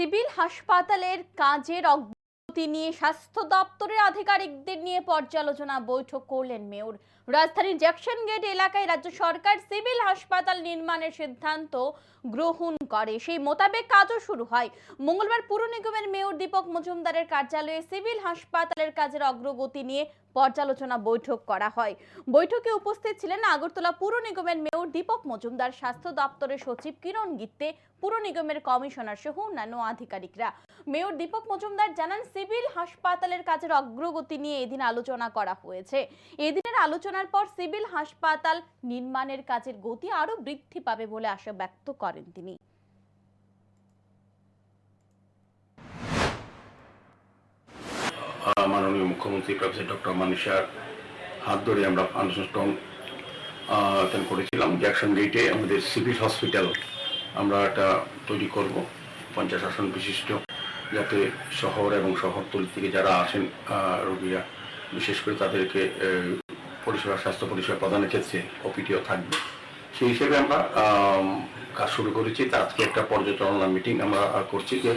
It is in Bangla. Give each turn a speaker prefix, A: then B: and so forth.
A: সিভিল হাসপাতালের কাজের নিয়ে স্বাস্থ্য দপ্তরের আধিকারিকদের নিয়ে পর্যালোচনা বৈঠক করলেন মেয়র। রাজধানীর জ্যাকসন গেট এলাকায় রাজ্য সরকার সিভিল হাসপাতাল নির্মাণের সিদ্ধান্ত গ্রহণ করে। সেই মোতাবেক কাজও শুরু হয়। মঙ্গলবার পুর নিগমের মেয়র দীপক মজুমদারের কার্যালয়ে সিভিল হাসপাতালের কাজের অগ্রগতি নিয়ে পর্যালোচনা বৈঠক করা হয়। বৈঠকে উপস্থিত ছিলেন আগরতলা পুর নিগমের মেয়র দীপক মজুমদার, স্বাস্থ্য দপ্তরের সচিব কিরণ গিত্তে, পুর নিগমের কমিশনার সহ অন্যান্য আধিকারিকরা। মেয়র দীপক মজুমদার জানান, সিভিল হাসপাতালের কাজের অগ্রগতি নিয়ে এদিন আলোচনা করা হয়েছে। এদিনের আলোচনার পর সিভিল হাসপাতাল নির্মাণের কাজের গতি আরও বৃদ্ধি পাবে বলে আশা ব্যক্ত করেন তিনি।
B: মাননীয় মুখ্যমন্ত্রী প্রফেসর ডক্টর মানিসার হাত ধরে আমরা আনুষ্ঠান করেছিলাম। জ্যাকসন গেটে আমাদের সিভিল হসপিটাল আমরা এটা তৈরি করব। পঞ্চাশ আসন বিশিষ্ট। যাতে শহর এবং শহরতলি থেকে যারা আসেন রোগীরা, বিশেষ করে তাদেরকে পরিষেবা, স্বাস্থ্য পরিষেবা প্রদানের ক্ষেত্রে ওপিটিও থাকবে। সেই হিসেবে আমরা কাজ শুরু করেছি। তার আজকে একটা পর্যটন মিটিং আমরা করছি যে